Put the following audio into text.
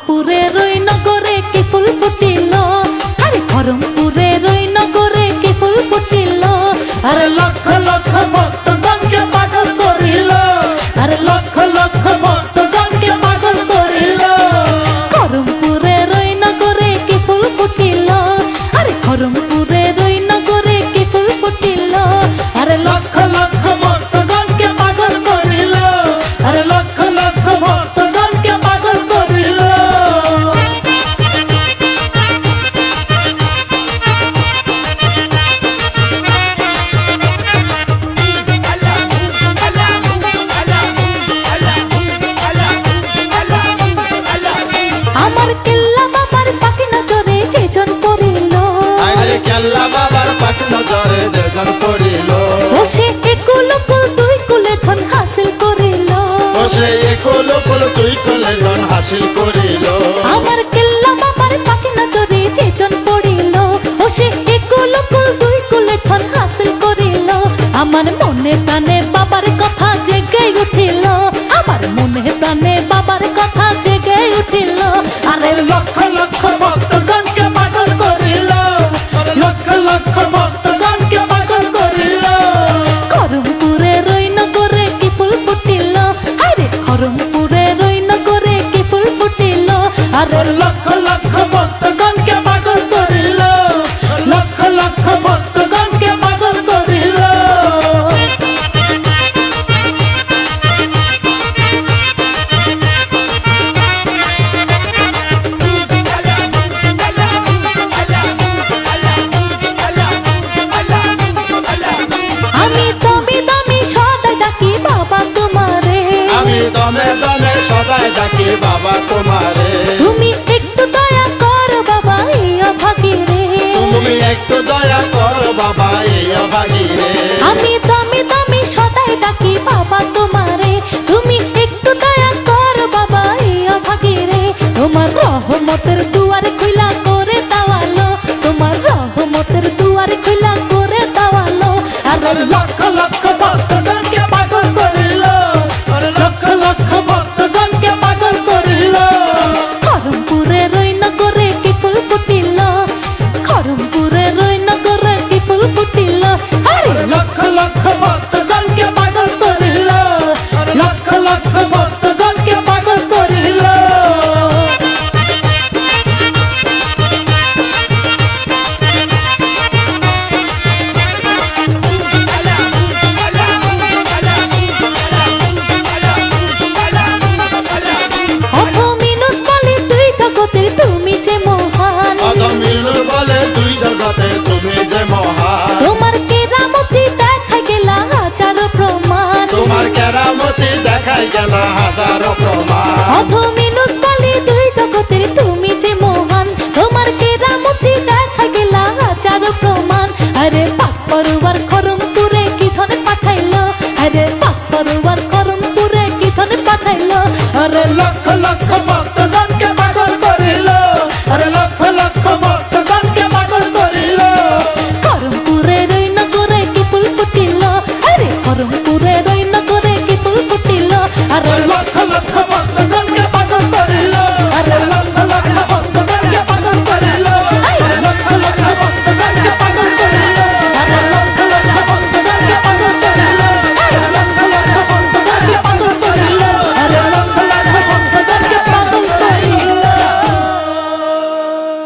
campurrero বসে এ কোলো তুই কোলে গণ হাসিল করিল। আমার ডাকে বাবা